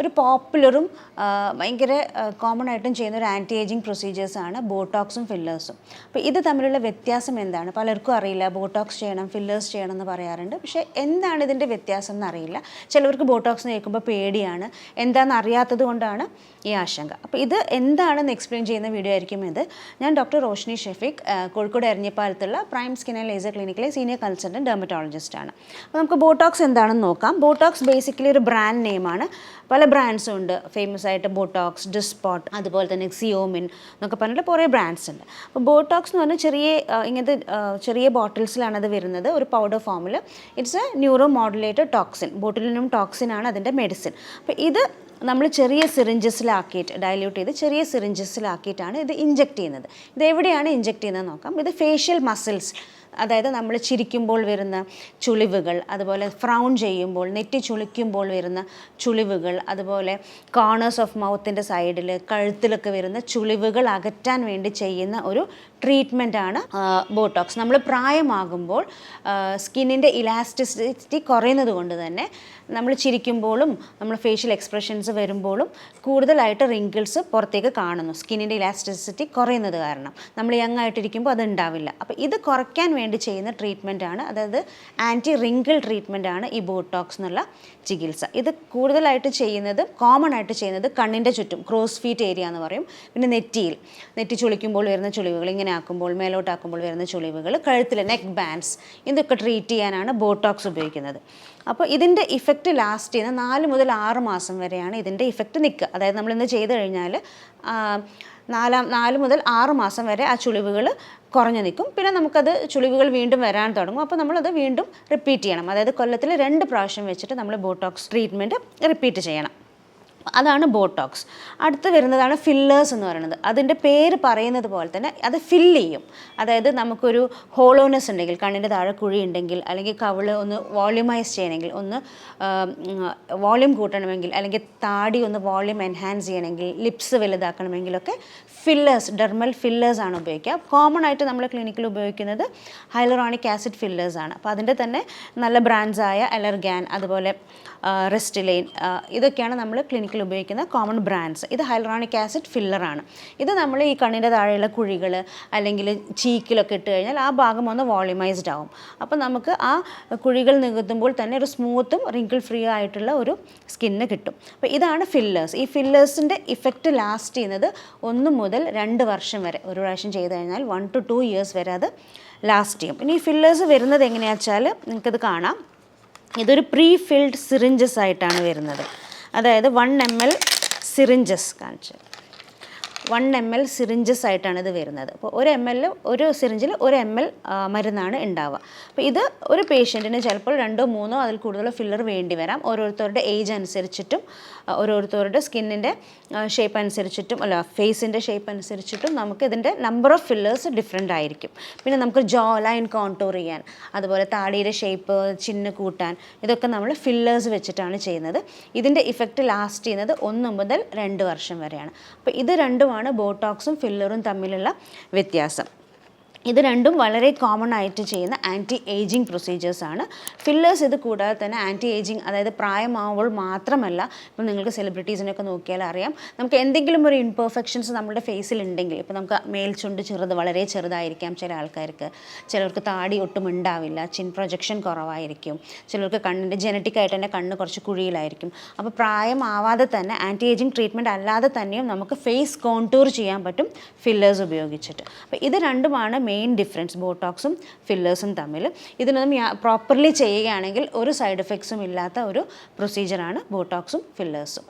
ഒരു പോപ്പുലറും ഭയങ്കര കോമൺ ആയിട്ടും ചെയ്യുന്ന ഒരു ആന്റി ഏജിങ് പ്രൊസീജിയേഴ്സാണ് ബോട്ടോക്സും ഫില്ലേഴ്സും അപ്പോൾ ഇത് തമ്മിലുള്ള വ്യത്യാസം എന്താണ്? പലർക്കും അറിയില്ല ബോട്ടോക്സ് ചെയ്യണം ഫില്ലേഴ്സ് ചെയ്യണം എന്ന് പറയാറുണ്ട്. പക്ഷേ എന്താണ് ഇതിന്റെ വ്യത്യാസം എന്നറിയില്ല. ചിലവർക്ക് ബോട്ടോക്സ് കേൾക്കുമ്പോൾ പേടിയാണ്. എന്താണെന്ന് അറിയാത്തത് കൊണ്ടാണ് ഈ ആശങ്ക. അപ്പോൾ ഇത് എന്താണെന്ന് എക്സ്പ്ലെയിൻ ചെയ്യുന്ന വീഡിയോ ആയിരിക്കും ഇത്. ഞാൻ ഡോക്ടർ റോഷ്നി ഷെഫിക് കോഴിക്കോട് എരഞ്ഞിപ്പാലത്തുള്ള പ്രൈം സ്കിൻ ആൻഡ് ലേസർ ക്ലിനിക്കിലെ സീനിയർ കൺസൾട്ടന്റ് ഡെർമറ്റോളജിസ്റ്റാണ് അപ്പോൾ നമുക്ക് ബോട്ടോക്സ് എന്താണെന്ന് നോക്കാം. ബോട്ടോക്സ് ബേസിക്കലി ഒരു ബ്രാൻഡ് നെയിമാണ് പല ബ്രാൻഡ്സും ഉണ്ട്. ഫേമസ് ആയിട്ട് ബോട്ടോക്സ് ഡിസ്പോട്ട് അതുപോലെ തന്നെ സിയോമിൻ എന്നൊക്കെ പറഞ്ഞിട്ട് കുറേ ബ്രാൻഡ്സ് ഉണ്ട്. അപ്പോൾ ബോട്ടോക്സ് എന്ന് പറഞ്ഞാൽ ചെറിയ ഇങ്ങനത്തെ ചെറിയ ബോട്ടിൽസിലാണ് അത് വരുന്നത്. ഒരു പൗഡർ ഫോമിൽ it's a neuro modulated toxin botulinum toxin ആണ് അതിന്റെ മെഡിസിൻ അപ്പോൾ ഇത് നമ്മൾ ചെറിയ സിറിഞ്ചസിലാക്കിയിട്ട് ഡയല്യൂട്ട് ചെയ്ത് ചെറിയ സിറിഞ്ചസിലാക്കിയിട്ടാണ് ഇത് ഇഞ്ചെക്ട് ചെയ്യുന്നത്. ഇത് എവിടെയാണ് ഇഞ്ചെക്ട് ചെയ്യുന്നത് നോക്കാം. ഇത് ഫേഷ്യൽ മസിൽസ് അതായത് നമ്മൾ ചിരിക്കുമ്പോൾ വരുന്ന ചുളിവുകൾ അതുപോലെ ഫ്രൗൺ ചെയ്യുമ്പോൾ നെറ്റി ചുളിക്കുമ്പോൾ വരുന്ന ചുളിവുകൾ അതുപോലെ കോർണേഴ്സ് ഓഫ് മൗത്തിന്റെ സൈഡിൽ കഴുത്തിലൊക്കെ വരുന്ന ചുളിവുകൾ അകറ്റാൻ വേണ്ടി ചെയ്യുന്ന ഒരു ട്രീറ്റ്മെന്റാണ് ബോട്ടോക്സ് നമ്മൾ പ്രായമാകുമ്പോൾ സ്കിന്നിന്റെ ഇലാസ്റ്റിസിറ്റി കുറയുന്നത് കൊണ്ട് തന്നെ നമ്മൾ ചിരിക്കുമ്പോഴും നമ്മൾ ഫേഷ്യൽ എക്സ്പ്രഷൻസ് വരുമ്പോഴും കൂടുതലായിട്ട് റിങ്കിൾസ് പുറത്തേക്ക് കാണുന്നു. സ്കിന്നിന്റെ ഇലാസ്റ്റിസിറ്റി കുറയുന്നത് കാരണം. നമ്മൾ യങ് ആയിട്ടിരിക്കുമ്പോൾ അത് ഉണ്ടാവില്ല. അപ്പോൾ ഇത് കുറയ്ക്കാൻ വേണ്ടി ചെയ്യുന്ന ട്രീറ്റ്മെന്റ് ആണ്. അതായത് ആന്റി റിങ്കിൾ ട്രീറ്റ്മെന്റ് ആണ് ഈ ബോട്ടോക്സ് എന്നുള്ള ചികിത്സ. ഇത് കൂടുതലായിട്ട് ചെയ്യുന്നത് കോമൺ ആയിട്ട് ചെയ്യുന്നത് കണ്ണിന്റെ ചുറ്റും ക്രോസ് ഫീറ്റ് ഏരിയ എന്ന് പറയും. പിന്നെ നെറ്റിയിൽ നെറ്റി ചുളിക്കുമ്പോൾ വരുന്ന ചുളിവുകൾ ഇങ്ങനെ ആക്കുമ്പോൾ മേലോട്ടാക്കുമ്പോൾ വരുന്ന ചുളിവുകൾ കഴുത്തിലെ നെക്ക് ബാൻഡ്സ് ഇതൊക്കെ ട്രീറ്റ് ചെയ്യാനാണ് ബോട്ടോക്സ് ഉപയോഗിക്കുന്നത്. അപ്പോൾ ഇതിന്റെ ഇഫക്റ്റ് ലാസ്റ്റ് ചെയ്യുന്ന നാല് മുതൽ ആറ് മാസം വരെയാണ് ഇതിന്റെ ഇഫക്റ്റ് നിൽക്കുക. അതായത് നമ്മൾ നമ്മളിന്ന് ചെയ്ത് കഴിഞ്ഞാൽ നാലാം നാല് മുതൽ ആറ് മാസം വരെ ആ ചുളിവുകൾ കുറഞ്ഞു നിൽക്കും. പിന്നെ നമുക്കത് ചുളിവുകൾ വീണ്ടും വരാൻ തുടങ്ങും. അപ്പോൾ നമ്മളത് വീണ്ടും റിപ്പീറ്റ് ചെയ്യണം. അതായത് കൊല്ലത്തിൽ രണ്ട് പ്രാവശ്യം വെച്ചിട്ട് നമ്മൾ ബോട്ടോക്സ് ട്രീറ്റ്മെന്റ് റിപ്പീറ്റ് ചെയ്യണം. അതാണ് ബോട്ടോക്സ്. അടുത്ത് വരുന്നതാണ് ഫില്ലേഴ്സ് എന്ന് പറയുന്നത്. അതിന്റെ പേര് പറയുന്നത് പോലെ തന്നെ അത് ഫില്ല് ചെയ്യും. അതായത് നമുക്കൊരു ഹോളോനെസ് ഉണ്ടെങ്കിൽ കണ്ണിന്റെ താഴെ കുഴി ഉണ്ടെങ്കിൽ അല്ലെങ്കിൽ കവിൾ ഒന്ന് വോള്യൂമൈസ് ചെയ്യണമെങ്കിൽ ഒന്ന് വോള്യൂം കൂട്ടണമെങ്കിൽ അല്ലെങ്കിൽ താടി ഒന്ന് വോള്യൂം എൻഹാൻസ് ചെയ്യണമെങ്കിൽ ലിപ്സ് വലുതാക്കണമെങ്കിലൊക്കെ ഫില്ലേഴ്സ് ഡെർമൽ ഫില്ലേഴ്സ് ആണ് ഉപയോഗിക്കുക. കോമൺ ആയിട്ട് നമ്മൾ ക്ലിനിക്കിൽ ഉപയോഗിക്കുന്നത് ഹൈലറോണിക് ആസിഡ് ഫില്ലേഴ്സ് ആണ്. അപ്പോൾ അതിന്റെ തന്നെ നല്ല ബ്രാൻഡ്സായ അലർഗാൻ അതുപോലെ റെസ്റ്റിലൈൻ ഇതൊക്കെയാണ് നമ്മൾ ക്ലിനിക്കിൽ ഉപയോഗിക്കുന്ന കോമൺ ബ്രാൻഡ്സ് ഇത് ഹൈലറോണിക് ആസിഡ് ഫില്ലറാണ് ഇത് നമ്മൾ ഈ കണ്ണിന്റെ താഴെയുള്ള കുഴികൾ അല്ലെങ്കിൽ ചീക്കിലൊക്കെ ഇട്ട് കഴിഞ്ഞാൽ ആ ഭാഗം ഒന്ന് വോളിമൈസ്ഡ് ആവും. അപ്പോൾ നമുക്ക് ആ കുഴികൾ നികത്തുമ്പോൾ തന്നെ ഒരു സ്മൂത്തും റിങ്കിൾ ഫ്രീ ആയിട്ടുള്ള ഒരു സ്കിന്ന് കിട്ടും. അപ്പോൾ ഇതാണ് ഫില്ലേഴ്സ് ഈ ഫില്ലേഴ്സിന്റെ ഇഫക്റ്റ് ലാസ്റ്റ് ചെയ്യുന്നത് ഒന്ന് മുതൽ രണ്ട് വർഷം വരെ. ഒരു പ്രാവശ്യം ചെയ്ത് കഴിഞ്ഞാൽ വൺ ടു ടു ഇയേഴ്സ് വരെ അത് ലാസ്റ്റ് ചെയ്യും. ഇനി ഈ ഫില്ലേഴ്സ് വരുന്നത് എങ്ങനെയാണെന്ന് വെച്ചാൽ നിങ്ങൾക്കത് കാണാം. ഇതൊരു പ്രീ ഫിൽഡ് സിറിഞ്ചസ് ആയിട്ടാണ് വരുന്നത്. അതായത് വൺ എം എൽ സിറിഞ്ചസ് കാണിച്ച് വൺ എം എൽ സിറിഞ്ചസ് ആയിട്ടാണ് ഇത് വരുന്നത്. അപ്പോൾ ഒരു എം എൽ ഒരു സിറിഞ്ചിൽ ഒരു എം എൽ മരുന്നാണ് ഉണ്ടാവുക. അപ്പോൾ ഇത് ഒരു പേഷ്യന്റിന് ചിലപ്പോൾ രണ്ടോ മൂന്നോ അതിൽ കൂടുതലോ ഫില്ലർ വേണ്ടി വരാം. ഓരോരുത്തരുടെ ഏജ് അനുസരിച്ചിട്ടും ഓരോരുത്തരുടെ സ്കിന്നിന്റെ ഷേപ്പ് അനുസരിച്ചിട്ടും അല്ല ഫേസിന്റെ ഷേപ്പ് അനുസരിച്ചിട്ടും നമുക്ക് ഇതിന്റെ നമ്പർ ഓഫ് ഫില്ലേഴ്സ് ഡിഫറെന്റ് ആയിരിക്കും. പിന്നെ നമുക്ക് ജോ ലൈൻ കോൺടൂർ ചെയ്യാൻ അതുപോലെ താടിയുടെ ഷേപ്പ് ചിന്ന് കൂട്ടാൻ ഇതൊക്കെ നമ്മൾ ഫില്ലേഴ്സ് വെച്ചിട്ടാണ് ചെയ്യുന്നത്. ഇതിന്റെ ഇഫക്റ്റ് ലാസ്റ്റ് ചെയ്യുന്നത് ഒന്ന് മുതൽ രണ്ട് വർഷം വരെയാണ്. അപ്പോൾ ഇത് രണ്ടുമാണ് ബോട്ടോക്സും ഫില്ലറും തമ്മിലുള്ള വ്യത്യാസം. ഇത് രണ്ടും വളരെ കോമൺ ആയിട്ട് ചെയ്യുന്ന ആന്റി ഏജിങ് പ്രൊസീജിയേഴ്സാണ് ഫില്ലേഴ്സ് ഇത് കൂടാതെ തന്നെ ആന്റി ഏജിങ് അതായത് പ്രായമാവുമ്പോൾ മാത്രമല്ല ഇപ്പം നിങ്ങൾക്ക് സെലിബ്രിറ്റീസിനൊക്കെ നോക്കിയാൽ അറിയാം. നമുക്ക് എന്തെങ്കിലും ഒരു ഇൻപെർഫെക്ഷൻസ് നമ്മുടെ ഫേസിൽ ഉണ്ടെങ്കിൽ ഇപ്പോൾ നമുക്ക് മേൽച്ചുണ്ട് ചെറുത് വളരെ ചെറുതായിരിക്കാം ചില ആൾക്കാർക്ക്. ചിലർക്ക് താടി ഒട്ടും ഉണ്ടാവില്ല ചിൻ പ്രൊജക്ഷൻ കുറവായിരിക്കും. ചിലർക്ക് കണ്ണിന്റെ ജനറ്റിക്കായിട്ട് തന്നെ കണ്ണ് കുറച്ച് കുഴിയിലായിരിക്കും. അപ്പോൾ പ്രായമാവാതെ തന്നെ ആന്റി ഏജിങ് ട്രീറ്റ്മെന്റ് അല്ലാതെ തന്നെയും നമുക്ക് ഫേസ് കോൺടൂർ ചെയ്യാൻ പറ്റും ഫില്ലേഴ്സ് ഉപയോഗിച്ചിട്ട്. അപ്പോൾ ഇത് രണ്ടുമാണ് മെയിൻ ഡിഫറൻസ് ബോട്ടോക്സും ഫില്ലേഴ്സും തമ്മിൽ. ഇതിനൊന്നും പ്രോപ്പർലി ചെയ്യുകയാണെങ്കിൽ ഒരു സൈഡ് എഫക്ട്സും ഇല്ലാത്ത ഒരു പ്രൊസീജിയറാണ് ബോട്ടോക്സും ഫില്ലേഴ്സും